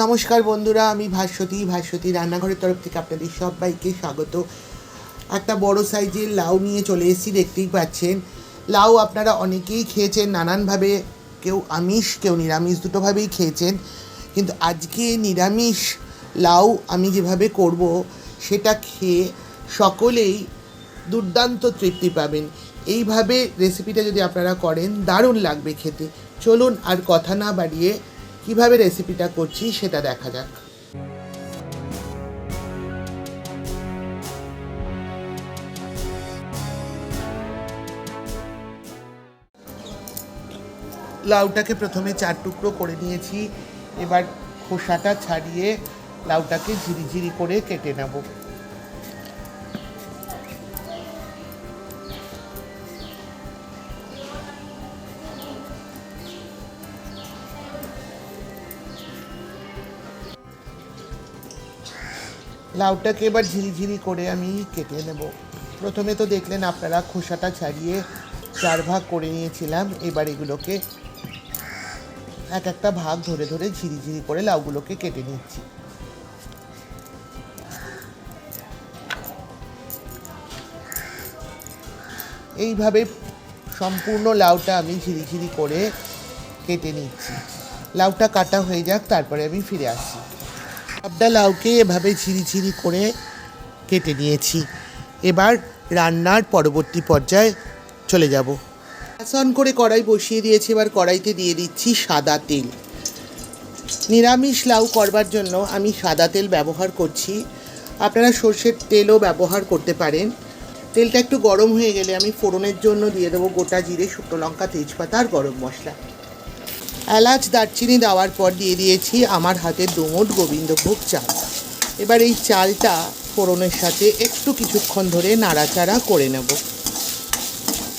নমস্কার বন্ধুরা, আমি ভাস্বতী ভাস্বতী রান্নাঘরের তরফ থেকে আপনাদের সবাইকে স্বাগত। একটা বড় সাইজের লাউ নিয়ে চলে এসেছি, দেখতেই পাচ্ছেন। লাউ আপনারা অনেকেই খেয়েছেন, নানানভাবে কেউ আমিষ, কেউ নিরামিষ, দুটোভাবেই খেয়েছেন। কিন্তু আজকে নিরামিষ লাউ আমি যেভাবে করব, সেটা খেয়ে সকলেই দুর্দান্ত তৃপ্তি পাবেন। এইভাবে রেসিপিটা যদি আপনারা করেন, দারুণ লাগবে খেতে। চলুন আর কথা না বাড়িয়ে কীভাবে রেসিপিটা করছি সেটা দেখা যাক। লাউটাকে প্রথমে চার টুকরো করে নিয়েছি, এবার খোসাটা ছাড়িয়ে লাউটাকে ঝিরিঝিরি করে কেটে নেব। লাউটাকে এবার ঝিরিঝিরি করে আমি কেটে নেব। প্রথমে তো দেখলেন আপনারা খোসাটা ছাড়িয়ে চার ভাগ করে নিয়েছিলাম, এবার এগুলোকে এক একটা ভাগ ধরে ধরে ঝিরিঝিরি করে লাউগুলোকে কেটে নিচ্ছি। এইভাবে সম্পূর্ণ লাউটা আমি ঝিরিঝিরি করে কেটে নিচ্ছি। লাউটা কাটা হয়ে যাক, তারপরে আমি ফিরে আসছি। সবটা লাউকে এভাবে ঝিরিঝিরি করে কেটে নিয়েছি। এবার রান্নার পরবর্তী পর্যায়ে চলে যাব। অন করে কড়াই বসিয়ে দিয়েছি, এবার কড়াইতে দিয়ে দিচ্ছি সাদা তেল। নিরামিষ লাউ করবার জন্য আমি সাদা তেল ব্যবহার করছি। আপনারা সর্ষের তেলও ব্যবহার করতে পারেন। তেলটা একটু গরম হয়ে গেলে আমি ফোড়নের জন্য দিয়ে দেবো গোটা জিরে, শুকনো লঙ্কা, তেজপাতা আর গরম মশলা। এলাচ দারচিনি দেওয়ার পর দিয়ে দিয়েছি আমার হাতের ডুমুট গোবিন্দভোগ চাল। এবার এই চালটা ফোড়নের সাথে একটু কিছুক্ষণ ধরে নাড়াচাড়া করে নেব।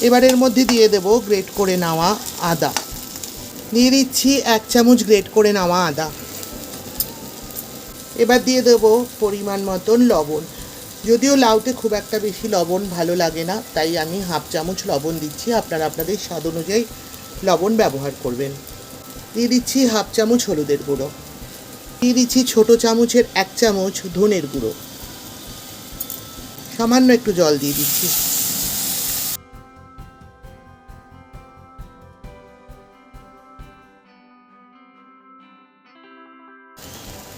এবার এর মধ্যে দিয়ে দেব গ্রেট করে নেওয়া আদা। দিয়ে দিচ্ছি এক চামচ গ্রেট করে নেওয়া আদা। এবার দিয়ে দেব পরিমাণ মতন লবণ। যদিও লাউতে খুব একটা বেশি লবণ ভালো লাগে না, তাই আমি হাফ চামচ লবণ দিচ্ছি। আপনারা আপনাদের স্বাদ অনুযায়ী লবণ ব্যবহার করবেন। দিয়ে দিচ্ছি হাফ চামচ হলুদের গুঁড়ো। দিয়ে দিচ্ছি ছোট চামচের এক চামচ ধনের গুঁড়ো। সামান্য একটু জল দিয়ে দিচ্ছি।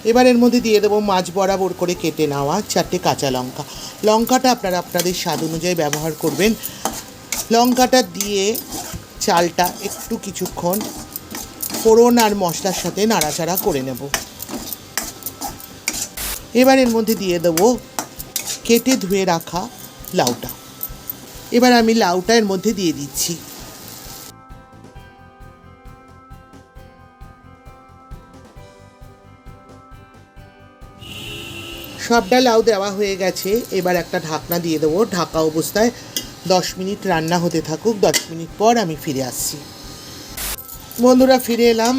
এবার এর মধ্যে দিয়ে দেবো মাছ বরাবর করে কেটে নেওয়া চারটে কাঁচা লঙ্কা। লঙ্কাটা আপনারা আপনাদের স্বাদ অনুযায়ী ব্যবহার করবেন। লঙ্কাটা দিয়ে চালটা একটু কিছুক্ষণ ফোড়ন আর মশলার সাথে নাড়াচাড়া করে নেব। এবার এর মধ্যে দিয়ে দেবো কেটে ধুয়ে রাখা লাউটা। এবার আমি লাউটা এর মধ্যে দিয়ে দিচ্ছি। সবটা লাউ দেওয়া হয়ে গেছে। এবার একটা ঢাকনা দিয়ে দেবো। ঢাকা অবস্থায় দশ মিনিট রান্না হতে থাকুক। দশ মিনিট পর আমি ফিরে আসছি। বন্ধুরা, ফিরে এলাম।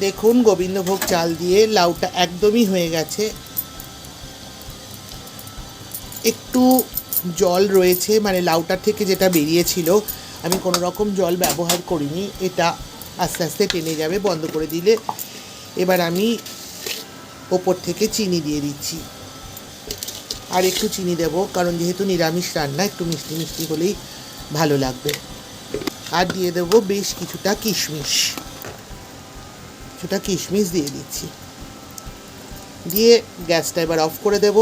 দেখুন, গোবিন্দভোগ চাল দিয়ে লাউটা একদমই হয়ে গেছে। একটু জল রয়েছে মানে লাউটার থেকে যেটা বেরিয়েছিল, আমি কোনো রকম জল ব্যবহার করিনি, এটা আস্তে আস্তে টেনে যাবে, বন্ধ করে দিলে। এবার আমি ওপর থেকে চিনি দিয়ে দিচ্ছি। আর একটু চিনি দেব, কারণ যেহেতু নিরামিষ রান্না, একটু মিষ্টি মিষ্টি হলেই ভালো লাগবে। আর দিয়ে দেব, বেশ কিছুটা কিশমিশ। কিছুটা কিশমিশ দিয়ে দিচ্ছি। দিয়ে গ্যাসটা এবার অফ করে দেব।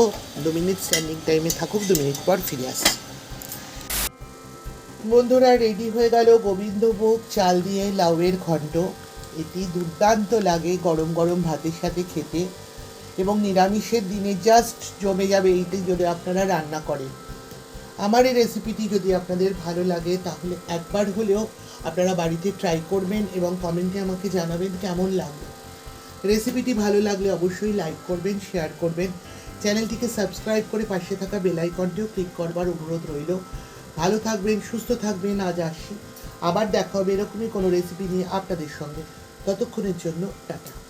দু মিনিট স্ট্যান্ডিং টাইমে থাকুক, দু মিনিট পর ফিরে আসছি। বন্ধুরা, রেডি হয়ে গেল গোবিন্দভোগ চাল দিয়ে লাউয়ের ঘন্ট এটি দুর্দান্ত লাগে গরম গরম ভাতের সাথে খেতে এবং নিরামিষের দিনে জাস্ট জমে যাবে এইটি যদি আপনারা রান্না করেন। আমার এই রেসিপিটি যদি আপনাদের ভালো লাগে, তাহলে একবার হলেও আপনারা বাড়িতে ট্রাই করবেন এবং কমেন্টে আমাকে জানাবেন কেমন লাগবে রেসিপিটি ভালো লাগলে অবশ্যই লাইক করবেন শেয়ার করবেন। চ্যানেলটিকে সাবস্ক্রাইব করে পাশে থাকা বেল আইকনটিও ক্লিক করবার অনুরোধ রইল। ভালো থাকবেন, সুস্থ থাকবেন, আজ আসি। আবার দেখা হবে এরকমই কোনো রেসিপি নিয়ে আপনাদের সঙ্গে। ততক্ষণের জন্য টাটা।